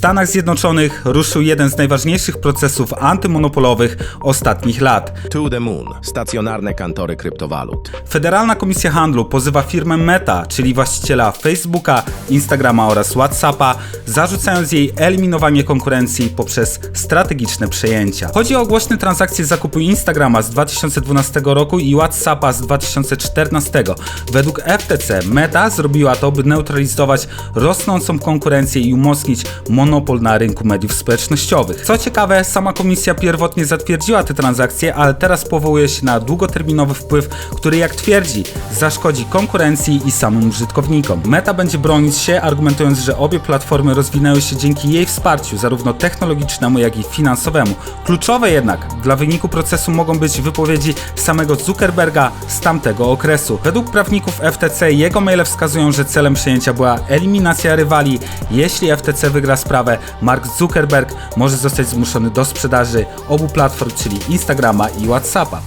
Stanach Zjednoczonych ruszył jeden z najważniejszych procesów antymonopolowych ostatnich lat. To the Moon. Stacjonarne kantory kryptowalut. Federalna Komisja Handlu pozywa firmę Meta, czyli właściciela Facebooka, Instagrama oraz WhatsAppa, zarzucając jej eliminowanie konkurencji poprzez strategiczne przejęcia. Chodzi o głośne transakcje zakupu Instagrama z 2012 roku i WhatsAppa z 2014. Według FTC Meta zrobiła to, by neutralizować rosnącą konkurencję i umocnić monopol na rynku mediów społecznościowych. Co ciekawe, sama komisja pierwotnie zatwierdziła te transakcje, ale teraz powołuje się na długoterminowy wpływ, który jak twierdzi, zaszkodzi konkurencji i samym użytkownikom. Meta będzie bronić się, argumentując, że obie platformy rozwinęły się dzięki jej wsparciu, zarówno technologicznemu, jak i finansowemu. Kluczowe jednak dla wyniku procesu mogą być wypowiedzi samego Zuckerberga z tamtego okresu. Według prawników FTC jego maile wskazują, że celem przejęcia była eliminacja rywali. Jeśli FTC wygra sprawę, Mark Zuckerberg może zostać zmuszony do sprzedaży obu platform, czyli Instagrama i WhatsAppa.